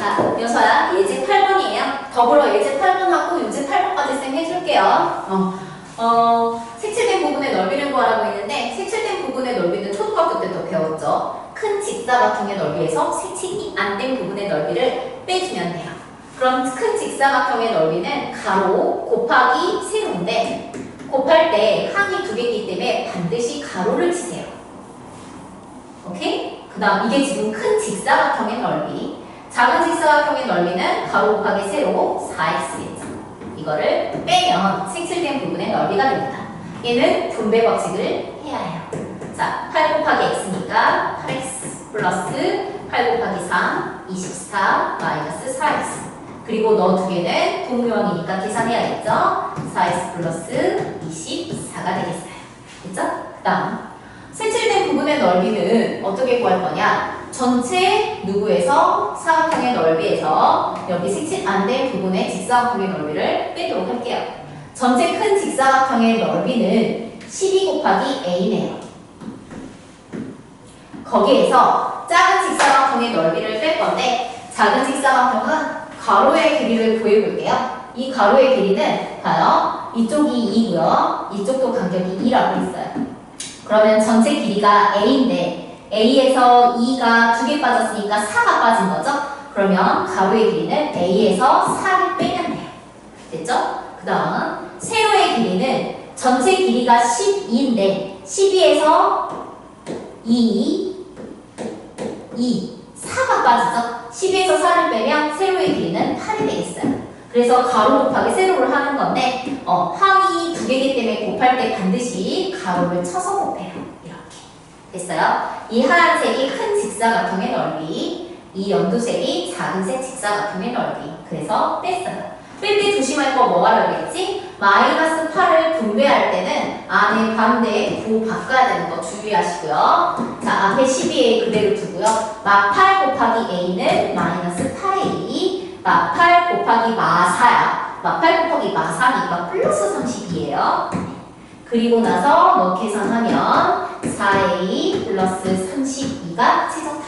자, 여서야 예제 8번이에요. 더불어 예제 8번하고 요제 8번까지 쌤 해줄게요. 어, 어, 색칠된 부분의 넓이를 구하라고 했는데 색칠된 부분의 넓이는 초등학교 때도 배웠죠. 큰 직사각형의 넓이에서 색칠이 안 된 부분의 넓이를 빼주면 돼요. 그럼 큰 직사각형의 넓이는 가로 곱하기 세로인데 곱할 때 항이 두 개이기 때문에 반드시 가로를 치세요. 오케이? 그 다음 이게 지금 큰 직사각형의 넓이 작은 직사각형의 넓이는 가로 곱하기 세로 4x겠죠. 이거를 빼면 색칠된 부분의 넓이가 됩니다. 얘는 분배 법칙을 해야 해요. 자, 8 곱하기 x니까 8x 플러스 8 곱하기 3, 24 마이너스 4x 그리고 너 두 개는 동요항이니까 계산해야겠죠? 4x 플러스 24가 되겠어요. 됐죠? 그 다음 색칠된 부분의 넓이는 어떻게 구할 거냐? 전체 누구에서 사각형의 넓이에서 여기 색칠 안 된 부분의 직사각형의 넓이를 빼도록 할게요. 전체 큰 직사각형의 넓이는 12 곱하기 a네요. 거기에서 작은 직사각형의 넓이를 뺄 건데 작은 직사각형은 가로의 길이를 구해볼게요. 이 가로의 길이는 봐요. 이쪽이 2고요. 이쪽도 간격이 2라고 했어요. 그러면 전체 길이가 a인데 a에서 2가 두 개 빠졌으니까 4가 빠진 거죠? 그러면 가로의 길이는 a에서 4를 빼면 돼요. 됐죠? 그 다음 세로의 길이는 전체 길이가 12인데 12에서 2, 2, 4가 빠지죠? 12에서 4를 빼면 세로의 길이는 8이 되겠어요. 그래서 가로 곱하기 세로를 하는 건데 어, 항이 두 개이기 때문에 곱할 때 반드시 가로를 쳐서 곱해요. 됐어요? 이 하얀색이 큰 직사각형의 넓이 이 연두색이 작은 색 직사각형의 넓이 그래서 뺐어요. 뺄 때 조심할 거 뭐하라 그랬지? 마이너스 8을 분배할 때는 안에 반대 9 바꿔야 되는 거 주의하시고요. 자, 앞에 12a 그대로 두고요. 마8 곱하기 a는 마이너스 8a, 마8 곱하기 마 4야. 마8 곱하기 마 4니까 플러스 30이에요. 그리고 나서 뭐 계산 하면 4a 플러스 32가 최종